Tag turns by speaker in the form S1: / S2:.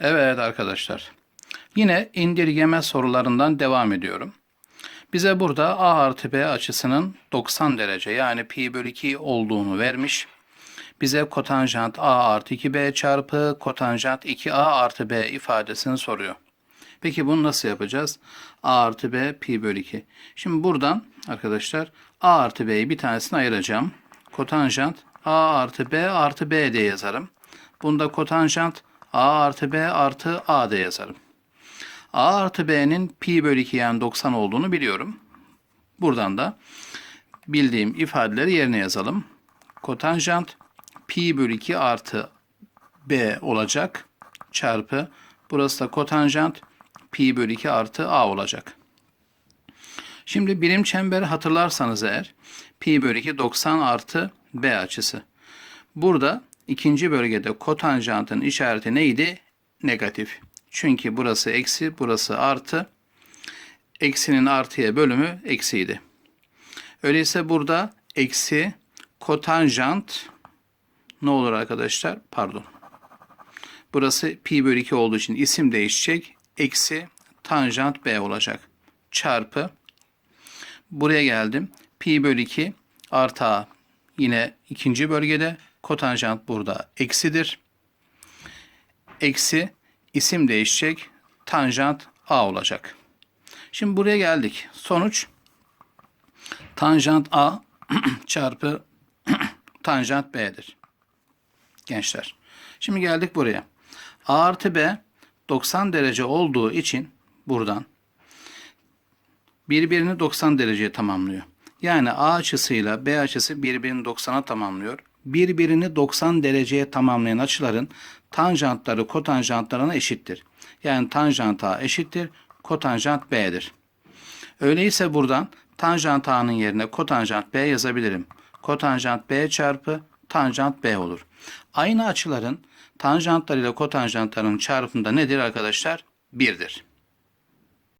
S1: Evet arkadaşlar. Yine indirgeme sorularından devam ediyorum. Bize burada A artı B açısının 90 derece yani pi bölü 2 olduğunu vermiş. Bize kotanjant A artı 2B çarpı kotanjant 2A artı B ifadesini soruyor. Peki bunu nasıl yapacağız? A artı B pi bölü 2. Şimdi buradan arkadaşlar A artı B'yi bir tanesini ayıracağım. Kotanjant A artı B artı B diye yazarım. Bunda kotanjant A artı B artı A diye yazarım. A artı B'nin pi bölü 2 yani 90 olduğunu biliyorum. Buradan da bildiğim ifadeleri yerine yazalım. Kotanjant pi bölü 2 artı B olacak. Çarpı burası da kotanjant pi bölü 2 artı A olacak. Şimdi birim çemberi hatırlarsanız eğer pi bölü 2 90 artı B açısı. Burada ikinci bölgede kotanjantın işareti neydi? Negatif. Çünkü burası eksi, burası artı. Eksinin artıya bölümü eksiydi. Öyleyse burada eksi kotanjant ne olur arkadaşlar? Pardon. Burası pi bölü 2 olduğu için isim değişecek. Eksi tanjant b olacak. Çarpı. Buraya geldim. Pi bölü 2 artı a. Yine ikinci bölgede kotanjant burada eksidir. Eksi isim değişecek. Tanjant a olacak. Şimdi buraya geldik. Sonuç tanjant a çarpı tanjant b'dir. Gençler. Şimdi geldik buraya. A artı B 90 derece olduğu için buradan birbirini 90 dereceye tamamlıyor. Yani A açısıyla B açısı birbirini 90'a tamamlıyor. Birbirini 90 dereceye tamamlayan açıların tanjantları kotanjantlarına eşittir. Yani tanjant A eşittir, kotanjant B'dir. Öyleyse buradan tanjant A'nın yerine kotanjant B yazabilirim. Kotanjant B çarpı tanjant B olur. Aynı açıların tanjantlar ile kotanjantların çarpımı da nedir arkadaşlar? 1'dir.